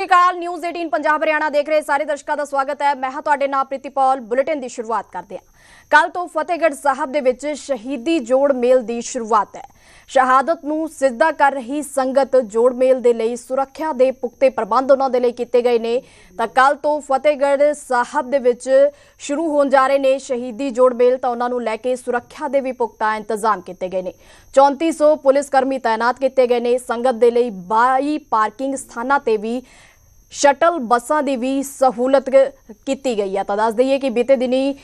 ਸਤਿ ਸ਼੍ਰੀ ਅਕਾਲ ਨਿਊਜ਼ 18 ਪੰਜਾਬ ਹਰਿਆਣਾ ਦੇਖ ਰਹੇ ਸਾਰੇ ਦਰਸ਼ਕਾਂ ਦਾ ਸਵਾਗਤ ਹੈ। ਮੈਂ ਹਾਂ ਤੁਹਾਡੇ ਨਾਲ ਪ੍ਰੀਤੀਪਾਲ ਬੁਲੇਟਿਨ ਦੀ ਸ਼ੁਰੂਆਤ ਕਰਦੇ ਹਾਂ। ਕੱਲ ਤੋਂ ਫਤਿਹਗੜ੍ਹ ਸਾਹਿਬ ਦੇ ਵਿੱਚ ਸ਼ਹੀਦੀ ਜੋੜ ਮੇਲ ਦੀ ਸ਼ੁਰੂਆਤ ਹੈ। ਸ਼ਹਾਦਤ ਨੂੰ ਸਿੱਧਾ ਕਰ ਰਹੀ ਸੰਗਤ ਜੋੜ ਮੇਲ ਦੇ ਲਈ ਸੁਰੱਖਿਆ ਦੇ ਪੁਖਤੇ ਪ੍ਰਬੰਧ ਉਹਨਾਂ ਦੇ ਲਈ ਕੀਤੇ ਗਏ ਨੇ। ਤਾਂ ਕੱਲ ਤੋਂ ਫਤਿਹਗੜ੍ਹ ਸਾਹਿਬ ਦੇ ਵਿੱਚ ਸ਼ੁਰੂ ਹੋਣ ਜਾ ਰਹੇ ਨੇ ਸ਼ਹੀਦੀ ਜੋੜ ਮੇਲ, ਤਾਂ ਉਹਨਾਂ ਨੂੰ ਲੈ ਕੇ ਸੁਰੱਖਿਆ ਦੇ ਵੀ ਪੁਖਤਾ ਇੰਤਜ਼ਾਮ ਕੀਤੇ ਗਏ ਨੇ। 3400 ਪੁਲਿਸ ਕਰਮੀ ਤਾਇਨਾਤ ਕੀਤੇ ਗਏ ਨੇ। ਸੰਗਤ ਦੇ ਲਈ 22 ਪਾਰਕਿੰਗ ਸਥਾਨਾਂ ਤੇ ਵੀ ਸ਼ਟਲ ਬੱਸਾਂ ਦੀ ਵੀ ਸਹੂਲਤ ਕੀਤੀ ਗਈ ਹੈ ਤਾਂ ਦੱਸ ਦਈਏ ਕਿ ਬੀਤੇ ਦਿਨੀ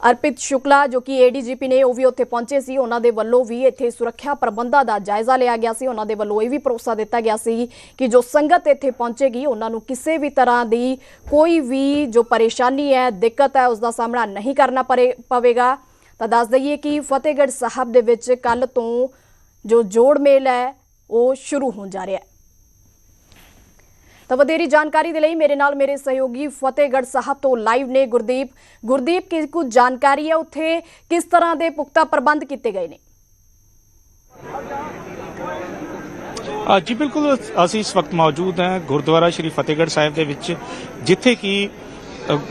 ਅਰਪਿਤ ਸ਼ੁਕਲਾ, ਜੋ ਕਿ ਏਡੀਜੀਪੀ ਨੇ, ਉਹ ਵੀ ਉੱਥੇ ਪਹੁੰਚੇ ਸੀ। ਉਹਨਾਂ ਦੇ ਵੱਲੋਂ ਵੀ ਇੱਥੇ ਸੁਰੱਖਿਆ ਪ੍ਰਬੰਧਾਂ ਦਾ ਜਾਇਜ਼ਾ ਲਿਆ ਗਿਆ ਸੀ। ਉਹਨਾਂ ਦੇ ਵੱਲੋਂ ਇਹ ਵੀ ਭਰੋਸਾ ਦਿੱਤਾ ਗਿਆ ਸੀ ਕਿ ਜੋ ਸੰਗਤ ਇੱਥੇ ਪਹੁੰਚੇਗੀ, ਉਹਨਾਂ ਨੂੰ ਕਿਸੇ ਵੀ ਤਰ੍ਹਾਂ ਦੀ ਕੋਈ ਵੀ ਜੋ ਪਰੇਸ਼ਾਨੀ ਹੈ, ਦਿੱਕਤ ਹੈ, ਉਸ ਦਾ ਸਾਹਮਣਾ ਨਹੀਂ ਕਰਨਾ ਪਰੇ ਪਵੇਗਾ। ਤਾਂ ਦੱਸ ਦਈਏ ਕਿ ਫਤਿਹਗੜ੍ਹ ਸਾਹਿਬ ਦੇ ਵਿੱਚ ਕੱਲ ਤੋਂ ਜੋ ਜੋੜ ਮੇਲ ਹੈ, ਉਹ ਸ਼ੁਰੂ ਹੋਣ ਜਾ ਰਿਹਾ ਹੈ। ਤਾਂ ਵਧੇਰੀ ਜਾਣਕਾਰੀ ਦੇ ਲਈ ਮੇਰੇ ਨਾਲ ਮੇਰੇ ਸਹਿਯੋਗੀ ਫਤਿਹਗੜ੍ਹ ਸਾਹਿਬ ਤੋਂ ਲਾਈਵ ਨੇ ਗੁਰਦੀਪ। ਗੁਰਦੀਪ, ਕੀ ਕੁਝ ਜਾਣਕਾਰੀ ਹੈ? ਉੱਥੇ ਕਿਸ ਤਰ੍ਹਾਂ ਦੇ ਪੁਖਤਾ ਪ੍ਰਬੰਧ ਕੀਤੇ ਗਏ ਨੇ? ਜੀ, ਬਿਲਕੁਲ, ਅਸੀਂ ਇਸ ਵਕਤ ਮੌਜੂਦ ਹਾਂ ਗੁਰਦੁਆਰਾ ਸ਼੍ਰੀ ਫਤਿਹਗੜ੍ਹ ਸਾਹਿਬ ਦੇ ਵਿੱਚ, ਜਿੱਥੇ ਕਿ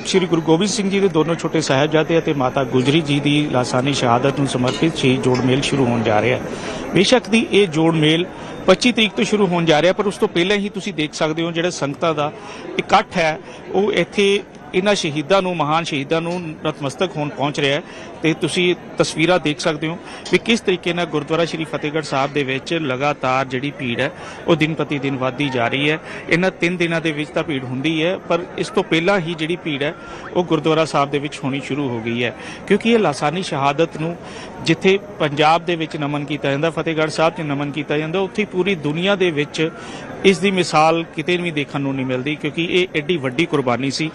ਸ਼੍ਰੀ ਗੁਰੂ ਗੋਬਿੰਦ ਸਿੰਘ ਜੀ ਦੇ ਦੋਨੋਂ ਛੋਟੇ ਸਾਹਿਬਜ਼ਾਦੇ ਅਤੇ ਮਾਤਾ ਗੁਜਰੀ ਜੀ ਦੀ ਲਾਸਾਨੀ ਸ਼ਹਾਦਤ ਨੂੰ ਸਮਰਪਿਤ ਸ਼ਹੀਦ ਜੋੜ ਮੇਲ ਸ਼ੁਰੂ ਹੋਣ ਜਾ ਰਿਹਾ ਹੈ। ਬੇਸ਼ੱਕ ਦੀ ਇਹ ਜੋੜ ਮੇਲ 25 ਤਰੀਕ ਤੋਂ ਸ਼ੁਰੂ ਹੋਣ ਜਾ ਰਿਹਾ, ਪਰ ਉਸ ਤੋਂ ਪਹਿਲਾਂ ਹੀ ਤੁਸੀਂ ਦੇਖ ਸਕਦੇ ਹੋ ਜਿਹੜਾ ਸੰਗਤਾਂ ਦਾ ਇਕੱਠ ਹੈ, ਉਹ ਇੱਥੇ ਇਹਨਾਂ ਸ਼ਹੀਦਾਂ ਨੂੰ, ਮਹਾਨ ਸ਼ਹੀਦਾਂ ਨੂੰ ਨਤਮਸਤਕ ਹੋਣ ਪਹੁੰਚ ਰਿਹਾ ਹੈ ਤੇ ਤੁਸੀਂ ਤਸਵੀਰਾਂ ਦੇਖ ਸਕਦੇ ਹੋ ਵੀ ਕਿਸ ਤਰੀਕੇ ਨਾਲ ਗੁਰਦੁਆਰਾ ਸ਼੍ਰੀ ਫਤਿਹਗੜ੍ਹ ਸਾਹਿਬ ਦੇ ਵਿੱਚ ਲਗਾਤਾਰ ਜਿਹੜੀ ਭੀੜ ਹੈ, ਉਹ ਦਿਨ ਪ੍ਰਤੀ ਦਿਨ ਵਧਦੀ ਜਾ ਰਹੀ ਹੈ। ਇਹਨਾਂ ਤਿੰਨ ਦਿਨਾਂ ਦੇ ਵਿੱਚ ਤਾਂ ਭੀੜ ਹੁੰਦੀ ਹੈ, ਪਰ ਇਸ ਤੋਂ ਪਹਿਲਾਂ ਹੀ ਜਿਹੜੀ ਭੀੜ ਹੈ, ਉਹ ਗੁਰਦੁਆਰਾ ਸਾਹਿਬ ਦੇ ਵਿੱਚ ਹੋਣੀ ਸ਼ੁਰੂ ਹੋ ਗਈ ਹੈ। ਕਿਉਂਕਿ ਇਹ ਲਾਸਾਨੀ ਸ਼ਹਾਦਤ ਨੂੰ ਜਿੱਥੇ ਪੰਜਾਬ ਦੇ ਵਿੱਚ ਨਮਨ ਕੀਤਾ ਜਾਂਦਾ, ਫਤਿਹਗੜ੍ਹ ਸਾਹਿਬ 'ਚ ਨਮਨ ਕੀਤਾ ਜਾਂਦਾ, ਉੱਥੇ ਪੂਰੀ ਦੁਨੀਆ ਦੇ ਵਿੱਚ ਇਸ ਦੀ ਮਿਸਾਲ ਕਿਤੇ ਵੀ ਦੇਖਣ ਨੂੰ ਨਹੀਂ ਮਿਲਦੀ, ਕਿਉਂਕਿ ਇਹ ਐਡੀ ਵੱਡੀ ਕੁਰਬਾਨੀ ਸੀ।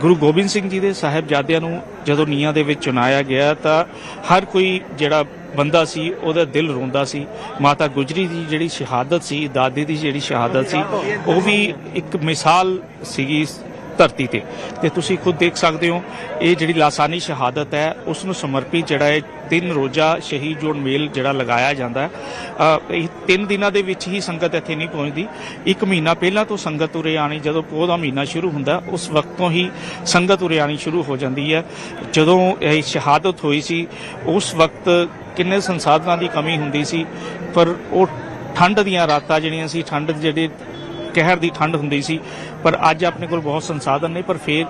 ਗੁਰੂ ਗੋਬਿੰਦ ਸਿੰਘ ਜੀ ਦੇ ਸਾਹਿਬਜ਼ਾਦਿਆਂ ਨੂੰ ਜਦੋਂ ਨੀਹਾਂ ਦੇ ਵਿੱਚ ਚੁਣਾਇਆ ਗਿਆ ਤਾਂ ਹਰ ਕੋਈ ਜਿਹੜਾ ਬੰਦਾ ਸੀ, ਉਹਦਾ ਦਿਲ ਰੋਂਦਾ ਸੀ। ਮਾਤਾ ਗੁਜਰੀ ਦੀ ਜਿਹੜੀ ਸ਼ਹਾਦਤ ਸੀ, ਦਾਦੀ ਦੀ ਜਿਹੜੀ ਸ਼ਹਾਦਤ ਸੀ, ਉਹ ਵੀ ਇੱਕ ਮਿਸਾਲ ਸੀਗੀ ਧਰਤੀ ਤੇ। ਤੇ ਤੁਸੀਂ ਖੁਦ ਦੇਖ ਸਕਦੇ ਹੋ, ਇਹ ਜਿਹੜੀ ਲਾਸਾਨੀ ਸ਼ਹਾਦਤ ਹੈ, ਉਸ ਨੂੰ ਸਮਰਪਿਤ ਜਿਹੜਾ ਹੈ ਤਿੰਨ ਰੋਜ਼ਾ ਸ਼ਹੀਦ ਜੋੜ ਮੇਲ ਜਿਹੜਾ ਲਗਾਇਆ ਜਾਂਦਾ ਹੈ। ਇਹ ਤਿੰਨ ਦਿਨਾਂ ਦੇ ਵਿੱਚ ਹੀ ਸੰਗਤ ਇੱਥੇ ਨਹੀਂ ਪਹੁੰਚਦੀ। ਇੱਕ ਮਹੀਨਾ ਪਹਿਲਾਂ ਤੋਂ ਸੰਗਤ ਉਰੇ ਆਣੀ ਜਦੋਂ ਪੋਹ ਦਾ ਮਹੀਨਾ ਸ਼ੁਰੂ ਹੁੰਦਾ, ਉਸ ਵਕਤ ਤੋਂ ਹੀ ਸੰਗਤ ਉਰੇ ਆਣੀ ਸ਼ੁਰੂ ਹੋ ਜਾਂਦੀ ਹੈ। ਜਦੋਂ ਇਹ ਸ਼ਹਾਦਤ ਹੋਈ ਸੀ, ਉਸ ਵਕਤ ਕਿੰਨੇ ਸੰਸਾਧਨਾਂ ਦੀ ਕਮੀ ਹੁੰਦੀ ਸੀ, ਪਰ ਉਹ ਠੰਡ ਦੀਆਂ ਰਾਤਾਂ ਜਿਹੜੀਆਂ ਸੀ, ਠੰਡ ਜਿਹੜੇ ਕਹਿਰ ਦੀ ਠੰਡ ਹੁੰਦੀ ਸੀ, ਪਰ ਅੱਜ ਆਪਣੇ ਕੋਲ ਬਹੁਤ ਸੰਸਾਧਨ ਨੇ, ਪਰ ਫਿਰ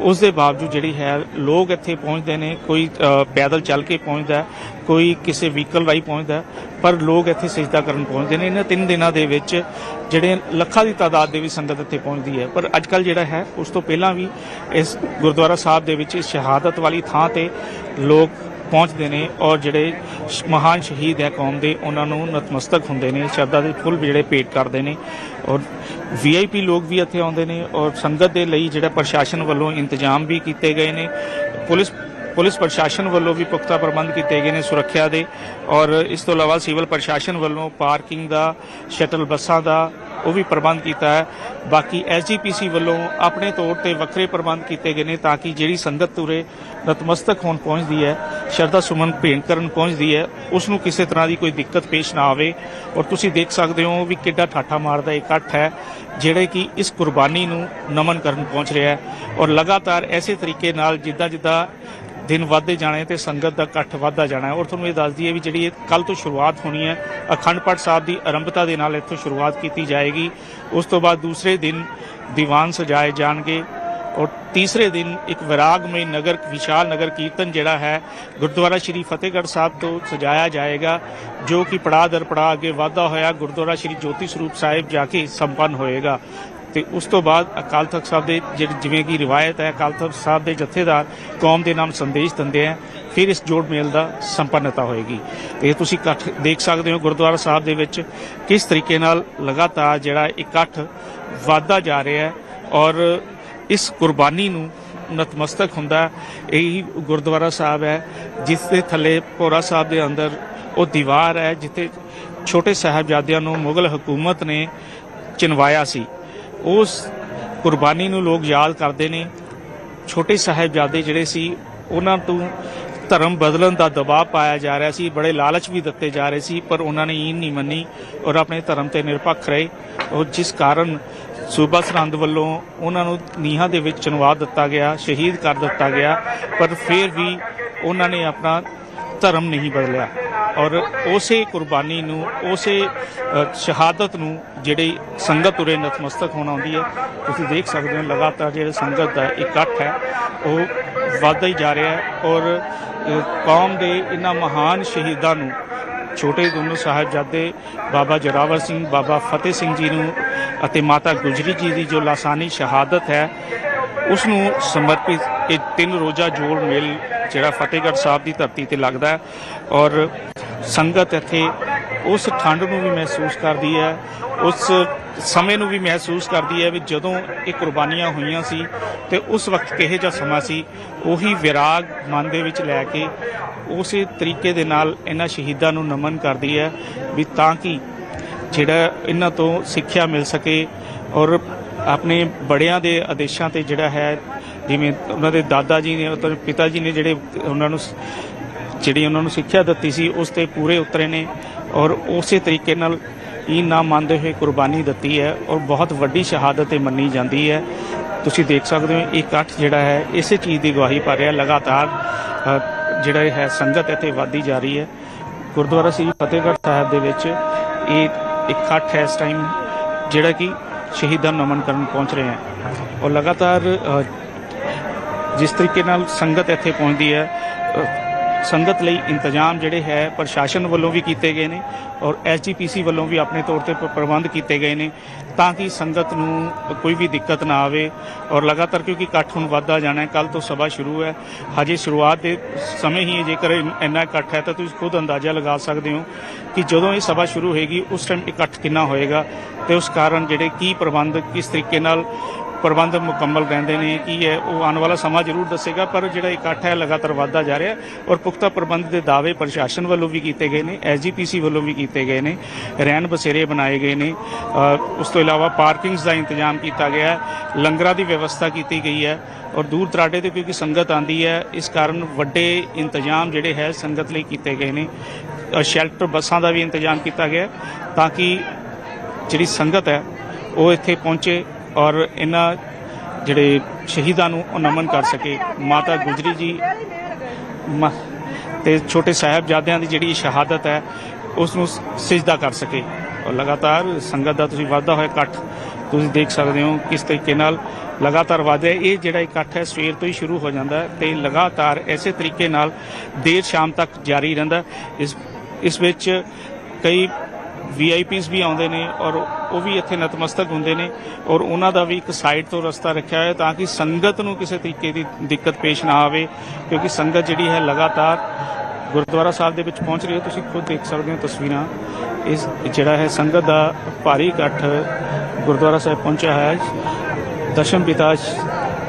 ਉਸ ਦੇ ਬਾਵਜੂਦ ਜਿਹੜੀ ਹੈ, ਲੋਕ ਇੱਥੇ ਪਹੁੰਚਦੇ ਨੇ, ਕੋਈ ਪੈਦਲ ਚੱਲ ਕੇ ਪਹੁੰਚਦਾ ਕੋਈ ਕਿਸੇ ਵਹੀਕਲ ਰਾਹੀਂ ਪਹੁੰਚਦਾ ਪਰ ਲੋਕ ਇੱਥੇ ਸਜਦਾ ਕਰਨ ਪਹੁੰਚਦੇ ਨੇ। ਇਹਨਾਂ ਤਿੰਨ ਦਿਨਾਂ ਦੇ ਵਿੱਚ ਜਿਹੜੇ ਲੱਖਾਂ ਦੀ ਤਾਦਾਦ ਦੇ ਵੀ ਸੰਗਤ ਇੱਥੇ ਪਹੁੰਚਦੀ ਹੈ। ਪਰ ਅੱਜ ਕੱਲ ਜਿਹੜਾ ਹੈ, ਉਸ ਤੋਂ ਪਹਿਲਾਂ ਵੀ ਇਸ ਗੁਰਦੁਆਰਾ ਸਾਹਿਬ ਦੇ ਵਿੱਚ ਇਸ ਸ਼ਹਾਦਤ ਵਾਲੀ ਥਾਂ ਤੇ ਲੋਕ ਪਹੁੰਚਦੇ ਨੇ ਔਰ ਜਿਹੜੇ ਮਹਾਨ ਸ਼ਹੀਦ ਹੈ ਕੌਮ ਦੇ, ਉਹਨਾਂ ਨੂੰ ਨਤਮਸਤਕ ਹੁੰਦੇ ਨੇ, ਸ਼ਰਧਾ ਦੇ ਫੁੱਲ ਜਿਹੜੇ ਭੇਟ ਕਰਦੇ ਨੇ ਔਰ ਵੀਆਈਪੀ ਲੋਕ ਵੀ ਇੱਥੇ ਆਉਂਦੇ ਨੇ ਔਰ ਸੰਗਤ ਦੇ ਲਈ ਜਿਹੜਾ ਪ੍ਰਸ਼ਾਸਨ ਵੱਲੋਂ ਇੰਤਜ਼ਾਮ ਵੀ ਕੀਤੇ ਗਏ ਨੇ, ਪੁਲਿਸ ਪੁਲਿਸ ਪ੍ਰਸ਼ਾਸਨ ਵੱਲੋਂ ਵੀ ਪੁਖਤਾ ਪ੍ਰਬੰਧ ਕੀਤੇ ਗਏ ਨੇ ਸੁਰੱਖਿਆ ਦੇ ਔਰ ਇਸ ਤੋਂ ਇਲਾਵਾ ਸਿਵਲ ਪ੍ਰਸ਼ਾਸਨ ਵੱਲੋਂ ਪਾਰਕਿੰਗ ਦਾ, ਸ਼ਟਲ ਬੱਸਾਂ ਦਾ ਉਹ ਵੀ ਪ੍ਰਬੰਧ ਕੀਤਾ ਹੈ। ਬਾਕੀ ਐਸਜੀਪੀਸੀ ਵੱਲੋਂ ਆਪਣੇ ਤੌਰ ਤੇ ਵੱਖਰੇ ਪ੍ਰਬੰਧ ਕੀਤੇ ਗਏ ਨੇ ਤਾਂ ਕਿ ਜਿਹੜੀ ਸੰਗਤ ਤੁਰੇ ਨਤਮਸਤਕ ਹੋਣ ਪਹੁੰਚਦੀ ਹੈ ਸ਼ਰਧਾ ਸੁਮਨ ਭੇਂਟ ਕਰਨ ਪਹੁੰਚਦੀ ਹੈ ਉਸ ਨੂੰ ਕਿਸੇ ਤਰ੍ਹਾਂ ਦੀ ਕੋਈ ਦਿੱਕਤ ਪੇਸ਼ ਨਾ ਆਵੇ ਔਰ ਤੁਸੀਂ ਦੇਖ ਸਕਦੇ ਹੋ ਵੀ ਕਿੱਡਾ ਠਾਠਾ ਮਾਰਦਾ ਇਕੱਠ ਹੈ, ਜਿਹੜੇ ਕਿ ਇਸ ਕੁਰਬਾਨੀ ਨੂੰ ਨਮਨ ਕਰਨ ਪਹੁੰਚ ਰਿਹਾ ਹੈ ਔਰ ਲਗਾਤਾਰ ਐਸੇ ਤਰੀਕੇ ਨਾਲ ਜਿੱਦਾਂ ਜਿੱਦਾਂ ਦਿਨ ਵੱਧਦੇ ਜਾਣੇ ਤੇ ਸੰਗਤ ਦਾ ਇਕੱਠ ਵੱਧਦਾ ਜਾਣਾ ਔਰ ਤੁਹਾਨੂੰ ਇਹ ਦੱਸ ਦਈਏ ਵੀ ਜਿਹੜੀ ਇਹ ਕੱਲ ਤੋਂ ਸ਼ੁਰੂਆਤ ਹੋਣੀ ਹੈ, ਅਖੰਡ ਪਾਠ ਸਾਹਿਬ ਦੀ ਆਰੰਭਤਾ ਦੇ ਨਾਲ ਇੱਥੋਂ ਸ਼ੁਰੂਆਤ ਕੀਤੀ ਜਾਏਗੀ। ਉਸ ਤੋਂ ਬਾਅਦ ਦੂਸਰੇ ਦਿਨ ਦੀਵਾਨ ਸਜਾਏ ਜਾਣਗੇ। ਤੀਸਰੇ ਦਿਨ ਇੱਕ ਵਿਰਾਗਮਈ ਨਗਰ, ਵਿਸ਼ਾਲ ਨਗਰ ਕੀਰਤਨ ਜਿਹੜਾ ਹੈ, ਗੁਰਦੁਆਰਾ ਸ਼੍ਰੀ ਫਤਿਹਗੜ੍ਹ ਸਾਹਿਬ ਤੋਂ ਸਜਾਇਆ ਜਾਏਗਾ, ਜੋ ਕਿ ਪੜਾਅ ਦਰ ਪੜਾਅ ਅੱਗੇ ਵਾਧਾ ਹੋਇਆ ਗੁਰਦੁਆਰਾ ਸ਼੍ਰੀ ਜੋਤੀ ਸਰੂਪ ਸਾਹਿਬ ਜਾ ਕੇ ਸੰਪੰਨ ਹੋਏਗਾ। ਤੇ ਉਸ ਤੋਂ ਬਾਅਦ ਅਕਾਲ ਤਖਤ ਸਾਹਿਬ ਦੇ ਜਿਹੜੀ ਜਿਵੇਂ ਕਿ ਰਿਵਾਇਤ ਹੈ, ਅਕਾਲ ਤਖਤ ਸਾਹਿਬ ਦੇ ਜਥੇਦਾਰ ਕੌਮ ਦੇ ਨਾਮ ਸੰਦੇਸ਼ ਦਿੰਦੇ ਆ, ਫਿਰ ਇਸ ਜੋੜ ਮੇਲ ਦਾ ਸੰਪੰਨਤਾ ਹੋਏਗੀ। ਇਹ ਤੁਸੀਂ ਇਕੱਠ ਦੇਖ ਸਕਦੇ ਹੋ ਗੁਰਦੁਆਰਾ ਸਾਹਿਬ ਦੇ ਵਿੱਚ ਕਿਸ ਤਰੀਕੇ ਨਾਲ ਲਗਾਤਾਰ ਜਿਹੜਾ ਇਕੱਠ ਵਧਦਾ ਜਾ ਰਿਹਾ ਹੈ ਔਰ ਇਸ ਕੁਰਬਾਨੀ ਨੂੰ ਨਤਮਸਤਕ ਹੁੰਦਾ ਇਹੀ ਗੁਰਦੁਆਰਾ ਸਾਹਿਬ ਹੈ ਜਿਸ ਦੇ ਥੱਲੇ ਭੋਰਾ ਸਾਹਿਬ ਦੇ ਅੰਦਰ ਉਹ ਦੀਵਾਰ ਹੈ, ਜਿੱਥੇ ਛੋਟੇ ਸਾਹਿਬਜ਼ਾਦਿਆਂ ਨੂੰ ਮੁਗਲ ਹਕੂਮਤ ਨੇ ਚਿਨਵਾਇਆ ਸੀ। ਉਸ ਕੁਰਬਾਨੀ ਨੂੰ ਲੋਕ ਯਾਦ ਕਰਦੇ ਨੇ। ਛੋਟੇ ਸਾਹਿਬਜ਼ਾਦੇ ਜਿਹੜੇ ਸੀ, ਉਹਨਾਂ ਤੋਂ ਧਰਮ ਬਦਲਣ ਦਾ ਦਬਾਅ ਪਾਇਆ ਜਾ ਰਿਹਾ ਸੀ, ਬੜੇ ਲਾਲਚ ਵੀ ਦਿੱਤੇ ਜਾ ਰਹੇ ਸੀ, ਪਰ ਉਹਨਾਂ ਨੇ ਈਨ ਨਹੀਂ ਮੰਨੀ ਔਰ ਆਪਣੇ ਧਰਮ ਤੇ ਨਿਰਪੱਖ ਰਹੇ। ਔਰ ਜਿਸ ਕਾਰਨ ਸੂਬਾ ਸਰਹੰਦ ਵੱਲੋਂ ਉਹਨਾਂ ਨੂੰ ਨੀਹਾਂ ਦੇ ਵਿੱਚ ਚਨਵਾ ਦਿੱਤਾ ਗਿਆ, ਸ਼ਹੀਦ ਕਰ ਦਿੱਤਾ ਗਿਆ, ਪਰ ਫਿਰ ਵੀ ਉਹਨਾਂ ਨੇ ਆਪਣਾ ਧਰਮ ਨਹੀਂ ਬਦਲਿਆ। ਔਰ ਉਸੇ ਕੁਰਬਾਨੀ ਨੂੰ, ਉਸੇ ਸ਼ਹਾਦਤ ਨੂੰ ਜਿਹੜੀ ਸੰਗਤ ਉਰੇ ਨਤਮਸਤਕ ਹੋਣ ਆਉਂਦੀ ਹੈ, ਤੁਸੀਂ ਦੇਖ ਸਕਦੇ ਹੋ ਲਗਾਤਾਰ ਜਿਹੜੇ ਸੰਗਤ ਦਾ ਇਕੱਠ ਹੈ, ਉਹ ਵੱਧਦਾ ਹੀ ਜਾ ਰਿਹਾ ਹੈ। ਔਰ ਕੌਮ ਦੇ ਇਹਨਾਂ ਮਹਾਨ ਸ਼ਹੀਦਾਂ ਨੂੰ, ਛੋਟੇ ਦੋਨੋਂ ਸਾਹਿਬਜ਼ਾਦੇ ਬਾਬਾ ਜੋਰਾਵਰ ਸਿੰਘ, ਬਾਬਾ ਫਤਿਹ ਸਿੰਘ ਜੀ ਨੂੰ ਅਤੇ ਮਾਤਾ ਗੁਜਰੀ ਜੀ ਦੀ ਜੋ ਲਾਸਾਨੀ ਸ਼ਹਾਦਤ ਹੈ, ਉਸ ਨੂੰ ਸਮਰਪਿਤ ਇਹ ਤਿੰਨ ਰੋਜ਼ਾ ਜੋੜ ਮੇਲ ਜਿਹੜਾ ਫਤਿਹਗੜ੍ਹ ਸਾਹਿਬ ਦੀ ਧਰਤੀ ਤੇ ਲੱਗਦਾ ਹੈ ਔਰ ਸੰਗਤ ਇੱਥੇ ਉਸ ਠੰਡ ਨੂੰ ਵੀ ਮਹਿਸੂਸ ਕਰਦੀ ਹੈ, ਉਸ ਸਮੇਂ ਨੂੰ ਵੀ ਮਹਿਸੂਸ ਕਰਦੀ ਹੈ ਵੀ ਜਦੋਂ ਇਹ ਕੁਰਬਾਨੀਆਂ ਹੋਈਆਂ ਸੀ ਤੇ ਉਸ ਵਕਤ ਕਿਹੋ ਜਿਹਾ ਸਮਾਂ ਸੀ, ਉਹੀ ਵਿਰਾਗ ਮਨ ਦੇ ਵਿੱਚ ਲੈ ਕੇ ਉਸੇ ਤਰੀਕੇ ਦੇ ਨਾਲ ਇਹਨਾਂ ਸ਼ਹੀਦਾਂ ਨੂੰ ਨਮਨ ਕਰਦੀ ਹੈ ਵੀ ਤਾਂ ਕਿ ਜਿਹੜਾ ਇਹਨਾਂ ਤੋਂ ਸਿੱਖਿਆ ਮਿਲ ਸਕੇ ਔਰ ਆਪਣੇ ਬੜਿਆਂ ਦੇ ਆਦੇਸ਼ਾਂ ਤੇ ਜਿਹੜਾ ਹੈ, ਜਿਵੇਂ ਉਹਨਾਂ ਦੇ ਦਾਦਾ ਜੀ ਨੇ, ਉਹਨਾਂ ਦੇ ਪਿਤਾ ਜੀ ਨੇ ਜਿਹੜੇ ਉਹਨਾਂ ਨੂੰ ਜਿਹੜੀ ਉਹਨਾਂ ਨੂੰ ਸਿੱਖਿਆ ਦਿੱਤੀ ਸੀ, ਉਸ ਤੇ ਪੂਰੇ ਉਤਰੇ ਨੇ ਔਰ ਉਸੇ ਤਰੀਕੇ ਨਾਲ ਇਹ ਨਾ ਮੰਨਦੇ ਹੋਏ ਕੁਰਬਾਨੀ ਦਿੱਤੀ ਹੈ ਔਰ ਬਹੁਤ ਵੱਡੀ ਸ਼ਹਾਦਤ ਇਹ ਮੰਨੀ ਜਾਂਦੀ ਹੈ। ਤੁਸੀਂ ਦੇਖ ਸਕਦੇ ਹੋ ਇਹ ਇਕੱਠ ਜਿਹੜਾ ਹੈ, ਇਸੇ ਚੀਜ਼ ਦੀ ਗਵਾਹੀ ਭਰ ਰਿਹਾ, ਲਗਾਤਾਰ ਜਿਹੜਾ ਹੈ, ਸੰਗਤ ਇੱਥੇ ਵਧਦੀ ਜਾ ਰਹੀ ਹੈ। ਗੁਰਦੁਆਰਾ ਸ੍ਰੀ ਫਤਿਹਗੜ੍ਹ ਸਾਹਿਬ ਦੇ ਵਿੱਚ ਇਹ ਇਕੱਠ ਹੈ ਇਸ ਟਾਈਮ ਜਿਹੜਾ ਕਿ ਸ਼ਹੀਦਾਂ ਨੂੰ ਨਮਨ ਕਰਨ ਪਹੁੰਚ ਰਹੇ ਹੈ। ਔਰ ਲਗਾਤਾਰ ਜਿਸ ਤਰੀਕੇ ਨਾਲ ਸੰਗਤ ਇੱਥੇ ਪਹੁੰਚਦੀ ਹੈ ਸੰਗਤ ਲਈ ਇੰਤਜ਼ਾਮ ਜਿਹੜੇ ਹੈ ਪ੍ਰਸ਼ਾਸਨ ਵੱਲੋਂ ਵੀ ਕੀਤੇ ਗਏ ਨੇ ਔਰ ਐਸਜੀਪੀਸੀ ਵੱਲੋਂ ਵੀ ਆਪਣੇ ਤੌਰ ਤੇ ਪ- ਪ੍ਰਬੰਧ ਕੀਤੇ ਗਏ ਨੇ ਤਾਂ ਕਿ ਸੰਗਤ ਨੂੰ ਕੋਈ ਵੀ ਦਿੱਕਤ ਨਾ ਆਵੇ ਔਰ ਲਗਾਤਾਰ ਕਿਉਂਕਿ ਇਕੱਠ ਹੁਣ ਵੱਧਦਾ ਜਾਣਾ ਹੈ ਕੱਲ ਤੋਂ ਸਭਾ ਸ਼ੁਰੂ ਹੈ, ਹਜੇ ਸ਼ੁਰੂਆਤ ਦੇ ਸਮੇਂ ਹੀ ਜੇਕਰ ਇੰਨਾ ਇਕੱਠ ਹੈ ਤਾਂ ਤੁਸੀਂ ਖੁਦ ਅੰਦਾਜ਼ਾ ਲਗਾ ਸਕਦੇ ਹੋ ਕਿ ਜਦੋਂ ਇਹ ਸਭਾ ਸ਼ੁਰੂ ਹੋਏਗੀ, ਉਸ ਟਾਈਮ ਇਕੱਠ ਕਿੰਨਾ ਹੋਏਗਾ ਤੇ ਉਸ ਕਾਰਨ ਜਿਹੜੇ ਕੀ ਪ੍ਰਬੰਧ ਕਿਸ ਤਰੀਕੇ ਨਾਲ ਪ੍ਰਬੰਧ ਮੁਕੰਮਲ ਰਹਿੰਦੇ ਨੇ ਕੀ ਹੈ, ਉਹ ਆਉਣ ਵਾਲਾ ਸਮਾਂ ਜ਼ਰੂਰ ਦੱਸੇਗਾ, ਪਰ ਜਿਹੜਾ ਇਕੱਠ ਹੈ, ਲਗਾਤਾਰ ਵਧਦਾ ਜਾ ਰਿਹਾ ਔਰ ਪੁਖਤਾ ਪ੍ਰਬੰਧ ਦੇ ਦਾਅਵੇ ਪ੍ਰਸ਼ਾਸਨ ਵੱਲੋਂ ਵੀ ਕੀਤੇ ਗਏ ਨੇ, ਐਸਜੀਪੀਸੀ ਵੱਲੋਂ ਵੀ ਕੀਤੇ ਗਏ ਨੇ, ਰਹਿਣ ਬਸੇਰੇ ਬਣਾਏ ਗਏ ਨੇ ਉਸ ਤੋਂ ਇਲਾਵਾ ਪਾਰਕਿੰਗਸ ਦਾ ਇੰਤਜ਼ਾਮ ਕੀਤਾ ਗਿਆ ਹੈ, ਲੰਗਰਾਂ ਦੀ ਵਿਵਸਥਾ ਕੀਤੀ ਗਈ ਹੈ ਔਰ ਦੂਰ ਦਰਾਡੇ 'ਤੇ ਕਿਉਂਕਿ ਸੰਗਤ ਆਂਦੀ ਹੈ, ਇਸ ਕਾਰਨ ਵੱਡੇ ਇੰਤਜ਼ਾਮ ਜਿਹੜੇ ਹੈ, ਸੰਗਤ ਲਈ ਕੀਤੇ ਗਏ ਨੇ ਸ਼ੈਲਟਰ ਬੱਸਾਂ ਦਾ ਵੀ ਇੰਤਜ਼ਾਮ ਕੀਤਾ ਗਿਆ ਤਾਂ ਕਿ ਜਿਹੜੀ ਸੰਗਤ ਹੈ, ਉਹ ਇੱਥੇ ਪਹੁੰਚੇ ਔਰ ਇਹਨਾਂ ਜਿਹੜੇ ਸ਼ਹੀਦਾਂ ਨੂੰ ਉਹ ਨਮਨ ਕਰ ਸਕੇ। ਮਾਤਾ ਗੁਜਰੀ ਜੀ, ਮ- ਤੇ ਛੋਟੇ ਸਾਹਿਬਜ਼ਾਦਿਆਂ ਦੀ ਜਿਹੜੀ ਸ਼ਹਾਦਤ ਹੈ ਉਸ ਨੂੰ ਸ- ਸਿਜਦਾ ਕਰ ਸਕੇ। ਔਰ ਲਗਾਤਾਰ ਸੰਗਤ ਦਾ ਤੁਸੀਂ ਵਾਧਾ ਹੋਇਆ ਇਕੱਠ, ਤੁਸੀਂ ਦੇਖ ਸਕਦੇ ਹੋ ਕਿਸ ਤਰੀਕੇ ਨਾਲ ਲਗਾਤਾਰ ਵਾਧਾ ਇਹ ਜਿਹੜਾ ਇਕੱਠ ਹੈ, ਸਵੇਰ ਤੋਂ ਹੀ ਸ਼ੁਰੂ ਹੋ ਜਾਂਦਾ ਹੈ ਤੇ ਲਗਾਤਾਰ ਐਸੇ ਤਰੀਕੇ ਨਾਲ ਦੇਰ ਸ਼ਾਮ ਤੱਕ ਜਾਰੀ ਰਹਿੰਦਾ ਇਸ ਇਸ ਵਿੱਚ ਕਈ ਵੀਆਈਪੀਸ ਵੀ ਆਉਂਦੇ ਨੇ ਔਰ ਉਹ ਵੀ ਇੱਥੇ ਨਤਮਸਤਕ ਹੁੰਦੇ ਨੇ ਔਰ ਉਹਨਾਂ ਦਾ ਵੀ ਇੱਕ ਸਾਈਡ ਤੋਂ ਰਸਤਾ ਰੱਖਿਆ ਹੋਇਆ ਤਾਂ ਕਿ ਸੰਗਤ ਨੂੰ ਕਿਸੇ ਤਰੀਕੇ ਦੀ ਦਿੱਕਤ ਪੇਸ਼ ਨਾ ਆਵੇ, ਕਿਉਂਕਿ ਸੰਗਤ ਜਿਹੜੀ ਹੈ ਲਗਾਤਾਰ ਗੁਰਦੁਆਰਾ ਸਾਹਿਬ ਦੇ ਵਿੱਚ ਪਹੁੰਚ ਰਹੀ ਹੈ। ਤੁਸੀਂ ਖੁਦ ਦੇਖ ਸਕਦੇ ਹੋ ਤਸਵੀਰਾਂ। ਇਸ ਜਿਹੜਾ ਹੈ ਸੰਗਤ ਦਾ ਭਾਰੀ ਇਕੱਠ ਗੁਰਦੁਆਰਾ ਸਾਹਿਬ ਪਹੁੰਚਿਆ ਹੈ। ਦਸ਼ਮ ਪਿਤਾ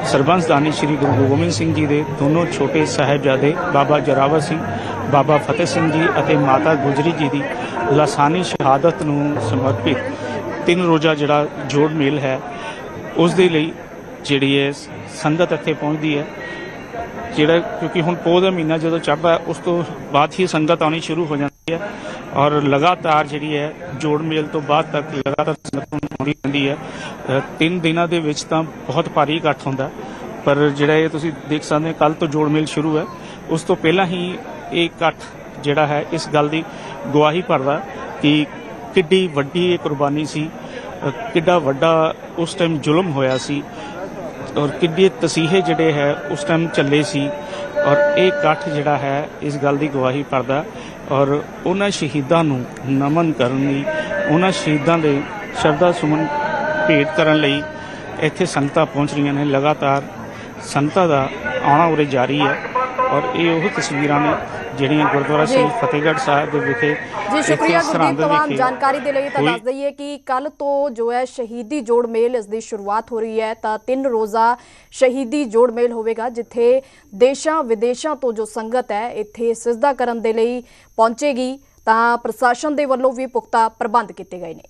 ਸਰਬੰਸ ਦਾਨੀ ਸ੍ਰੀ ਗੁਰੂ ਗੋਬਿੰਦ ਸਿੰਘ ਜੀ ਦੇ, ਦੋਨੋਂ ਛੋਟੇ ਸਾਹਿਬਜ਼ਾਦੇ ਬਾਬਾ ਜੋਰਾਵਰ ਸਿੰਘ, ਬਾਬਾ ਫਤਿਹ ਸਿੰਘ ਜੀ ਅਤੇ ਮਾਤਾ ਗੁਜਰੀ ਜੀ ਦੀ ਲਾਸਾਨੀ ਸ਼ਹਾਦਤ ਨੂੰ ਸਮਰਪਿਤ ਤਿੰਨ ਰੋਜ਼ਾ ਜਿਹੜਾ ਜੋੜ ਮੇਲ ਹੈ, ਉਸ ਦੇ ਲਈ ਜਿਹੜੀ ਹੈ ਸੰਗਤ ਇੱਥੇ ਪਹੁੰਚਦੀ ਹੈ। ਜਿਹੜਾ ਕਿਉਂਕਿ ਹੁਣ ਪੋਹ ਦਾ ਮਹੀਨਾ ਜਦੋਂ ਚੜ੍ਹਦਾ ਉਸ ਤੋਂ ਬਾਅਦ ਹੀ ਸੰਗਤ ਆਉਣੀ ਸ਼ੁਰੂ ਹੋ ਜਾਂਦੀ ਹੈ ਔਰ ਲਗਾਤਾਰ ਜਿਹੜੀ ਹੈ ਜੋੜ ਮੇਲ ਤੋਂ ਬਾਅਦ ਤੱਕ ਲਗਾਤਾਰ ਸੰਗਤ ਆਉਂਦੀ ਰਹਿੰਦੀ ਹੈ। ਤਿੰਨ ਦਿਨਾਂ ਦੇ ਵਿੱਚ ਤਾਂ ਬਹੁਤ ਭਾਰੀ ਇਕੱਠ ਹੁੰਦਾ, ਪਰ ਜਿਹੜਾ ਇਹ ਤੁਸੀਂ ਦੇਖ ਸਕਦੇ ਹੋ ਕੱਲ ਤੋਂ ਜੋੜ ਮੇਲ ਸ਼ੁਰੂ ਹੈ। ਉਸ ਤੋਂ ਪਹਿਲਾਂ ਹੀ ਇਹ ਇਕੱਠ ਜਿਹੜਾ ਹੈ, ਇਸ ਗੱਲ ਦੀ ਗਵਾਹੀ ਭਰਦਾ ਕਿ ਕਿੱਡੀ ਵੱਡੀ ਇਹ ਕੁਰਬਾਨੀ ਸੀ ਕਿੱਡਾ ਵੱਡਾ ਉਸ ਟਾਈਮ ਜ਼ੁਲਮ ਹੋਇਆ ਸੀ ਔਰ ਕਿੱਡੇ ਤਸੀਹੇ ਜਿਹੜੇ ਹੈ ਉਸ ਟਾਈਮ ਚੱਲੇ ਸੀ ਔਰ ਇਹ ਇਕੱਠ ਜਿਹੜਾ ਹੈ ਇਸ ਗੱਲ ਦੀ ਗਵਾਹੀ ਭਰਦਾ ਔਰ ਉਹਨਾਂ ਸ਼ਹੀਦਾਂ ਨੂੰ ਨਮਨ ਕਰਨ ਲਈ, ਉਹਨਾਂ ਸ਼ਹੀਦਾਂ ਦੇ ਸ਼ਰਧਾ ਸੁਮਨ ਭੇਟ ਕਰਨ ਲਈ ਇੱਥੇ ਸੰਗਤਾਂ ਪਹੁੰਚ ਰਹੀਆਂ ਨੇ, ਲਗਾਤਾਰ ਸੰਗਤਾਂ ਦਾ ਆਉਣਾ ਉਰੇ ਜਾਰੀ ਹੈ ਔਰ ਇਹ ਉਹ ਤਸਵੀਰਾਂ ਨੇ ਜਿਹੜੀਆਂ ਗੁਰਦੁਆਰਾ। ਸ੍ਰੀ ਫਤਿਹਗੜ੍ਹ ਸਾਹਿਬ ਦੇ ਵਿਖੇ ਜੀ ਸ਼ੁਕਰੀਆ ਗੁਰਦੀਪ ਤਮਾਮ ਜਾਣਕਾਰੀ ਦੇ ਲਈ ਤਾਂ। ਦੱਸ ਦਈਏ ਕਿ ਕੱਲ ਤੋਂ ਜੋ ਹੈ ਸ਼ਹੀਦੀ ਜੋੜ ਮੇਲ ਇਸ ਦੀ ਸ਼ੁਰੂਆਤ ਹੋ ਰਹੀ ਹੈ ਤਾਂ ਤਿੰਨ ਰੋਜ਼ਾ ਸ਼ਹੀਦੀ ਜੋੜ ਮੇਲ ਹੋਵੇਗਾ ਜਿੱਥੇ ਦੇਸ਼ਾਂ ਵਿਦੇਸ਼ਾਂ ਤੋਂ ਜੋ ਸੰਗਤ ਹੈ ਇੱਥੇ ਸਿਜਦਾ ਕਰਨ ਦੇ ਲਈ ਪਹੁੰਚੇਗੀ ਤਾਂ ਪ੍ਰਸ਼ਾਸਨ ਦੇ ਵੱਲੋਂ ਵੀ ਪੁਖਤਾ ਪ੍ਰਬੰਧ ਕੀਤੇ ਗਏ ਨੇ